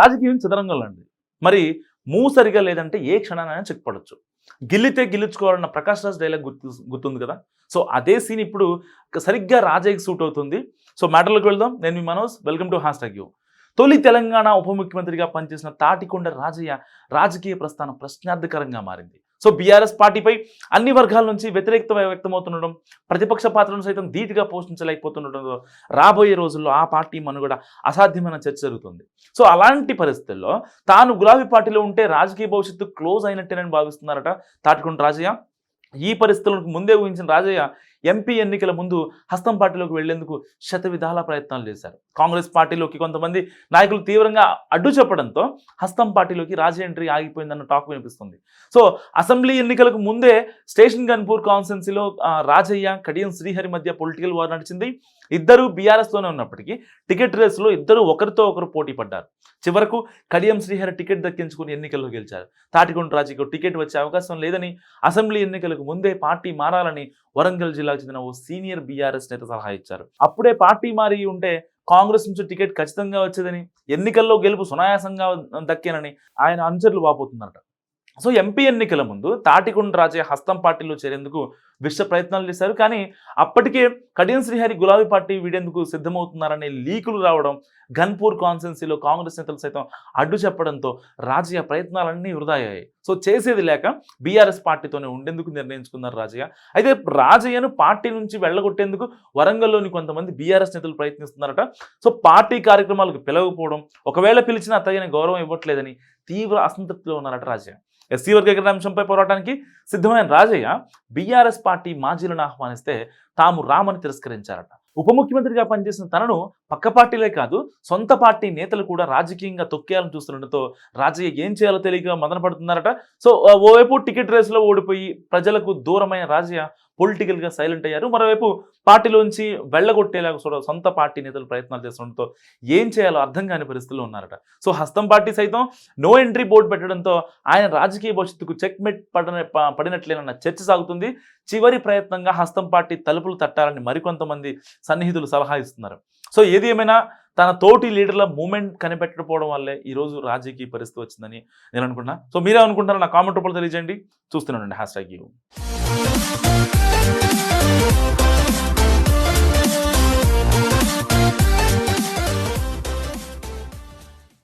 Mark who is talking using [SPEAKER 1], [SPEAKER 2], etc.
[SPEAKER 1] రాజకీయం చదరంగంలో అండి మరి మూవ్ సరిగా లేదంటే ఏ క్షణానైనా చెక్పడొచ్చు. గిల్లితే గిల్లుచుకోవాలన్న ప్రకాష్ రాజ్ డైలాగ్ గుర్తు గుర్తుంది కదా? సో అదే సీన్ ఇప్పుడు సరిగ్గా రాజయ్యకి సూట్ అవుతుంది. సో మ్యాటర్లోకి వెళ్దాం. నేను మీ Manoj. Welcome to hashtag you. తొలి తెలంగాణ ఉప ముఖ్యమంత్రిగా పనిచేసిన తాటికొండ రాజయ్య రాజకీయ ప్రస్థానం ప్రశ్నార్థకరంగా మారింది. సో బీఆర్ఎస్ పార్టీపై అన్ని వర్గాల నుంచి వ్యతిరేకత వ్యక్తమవుతుండడం ప్రతిపక్ష పాత్రను సైతం ధీటుగా పోషించలేకపోతుండటంతో రాబోయే రోజుల్లో ఆ పార్టీ మనుగడ అసాధ్యమైన చర్చ జరుగుతుంది. సో అలాంటి పరిస్థితుల్లో తాను గులాబీ పార్టీలో ఉంటే రాజకీయ భవిష్యత్తు క్లోజ్ అయినట్టేనని భావిస్తున్నారట తాటికొండ రాజయ్య. ఈ పరిస్థితులకు ముందే ఊహించిన రాజయ్య ఎంపీ ఎన్నికల ముందు హస్తం పార్టీలోకి వెళ్ళేందుకు శత విధాల ప్రయత్నాలు చేశారు. కాంగ్రెస్ పార్టీలోకి కొంతమంది నాయకులు తీవ్రంగా అడ్డు చెప్పడంతో హస్తం పార్టీలోకి రాజ ఎంట్రీ ఆగిపోయిందన్న టాక్ వినిపిస్తుంది. సో అసెంబ్లీ ఎన్నికలకు ముందే స్టేషన్ గన్పూర్ కాన్స్టెన్సీలో రాజయ్య కడియం శ్రీహరి మధ్య పొలిటికల్ వార్ నడిచింది. ఇద్దరు బీఆర్ఎస్లోనే ఉన్నప్పటికీ టికెట్ రేసులో ఇద్దరు ఒకరితో ఒకరు పోటీ పడ్డారు. చివరకు కడియం శ్రీహరి టికెట్ దక్కించుకుని ఎన్నికల్లో గెలిచారు. తాటికొండ రాజీకి టికెట్ వచ్చే అవకాశం లేదని అసెంబ్లీ ఎన్నికలకు ముందే పార్టీ మారాలని వరంగల్ జిల్లా జిల్లాకు చెందిన ఓ సీనియర్ బీఆర్ఎస్ నేత సలహా ఇచ్చారు. అప్పుడే పార్టీ మారి ఉంటే కాంగ్రెస్ నుంచి టికెట్ ఖచ్చితంగా వచ్చేదని ఎన్నికల్లో గెలుపు సునాయాసంగా దక్కేనని ఆయన అనుచరులు వాపోతున్నారట. సో ఎంపీ ఎన్నికల ముందు తాటికొండ రాజయ్య హస్తం పార్టీలో చేరేందుకు విశ్వ ప్రయత్నాలు చేశారు. కానీ అప్పటికే కడియం శ్రీహరి గులాబీ పార్టీ వీడేందుకు సిద్ధమవుతున్నారనే లీకులు రావడం గన్పూర్ కాన్స్టెన్సీలో కాంగ్రెస్ నేతలు సైతం అడ్డు చెప్పడంతో రాజయ్య ప్రయత్నాలన్నీ వృధా అయ్యాయి సో చేసేది లేక బీఆర్ఎస్ పార్టీతోనే ఉండేందుకు నిర్ణయించుకున్నారు రాజయ్య. అయితే రాజయ్యను పార్టీ నుంచి వెళ్ళగొట్టేందుకు వరంగల్లోని కొంతమంది బీఆర్ఎస్ నేతలు ప్రయత్నిస్తున్నారట. సో పార్టీ కార్యక్రమాలకు పిలవకపోవడం ఒకవేళ పిలిచినా తగిన గౌరవం ఇవ్వట్లేదని తీవ్ర అసంతృప్తిలో ఉన్నారట రాజయ్య. ఎస్సీ వర్గీకరణ అంశంపై పోరాటానికి సిద్ధమైన రాజయ్య బీఆర్ఎస్ పార్టీ మాజీలను ఆహ్వానిస్తే తాము రామని తిరస్కరించారట. ఉప ముఖ్యమంత్రిగా పనిచేసిన తనను పక్క పార్టీలే కాదు సొంత పార్టీ నేతలు కూడా రాజకీయంగా తొక్కేయాలని చూస్తుండటంతో రాజయ్య ఏం చేయాలో తెలియక మదన పడుతున్నారట. సో ఓవైపు టికెట్ రేసులో ఓడిపోయి ప్రజలకు దూరమైన రాజయ్య పొలిటికల్గా సైలెంట్ అయ్యారు. మరోవైపు పార్టీలోంచి వెళ్ళగొట్టేలాగా చూడ సొంత పార్టీ నేతలు ప్రయత్నాలు చేస్తుండటంతో ఏం చేయాలో అర్థం కాని పరిస్థితుల్లో ఉన్నారట. సో హస్తం పార్టీ సైతం నో ఎంట్రీ బోర్డు పెట్టడంతో ఆయన రాజకీయ భవిష్యత్తుకు చెక్ మెట్ పడిన పడినట్లేనన్న చర్చ సాగుతుంది. చివరి ప్రయత్నంగా హస్తం పార్టీ తలుపులు తట్టాలని మరికొంతమంది సన్నిహితులు సలహా ఇస్తున్నారు. సో ఏది ఏమైనా తన తోటి లీడర్ల మూమెంట్ కనిపెట్టకపోవడం వల్లే ఈరోజు రాజకీయ పరిస్థితి వచ్చిందని నేను అనుకున్నా సో మీరే అనుకుంటారో నా కామెంట్ రూపంలో తెలియజేయండి. చూస్తున్నానండి హ్యాష్ ట్యాగ్ యూ.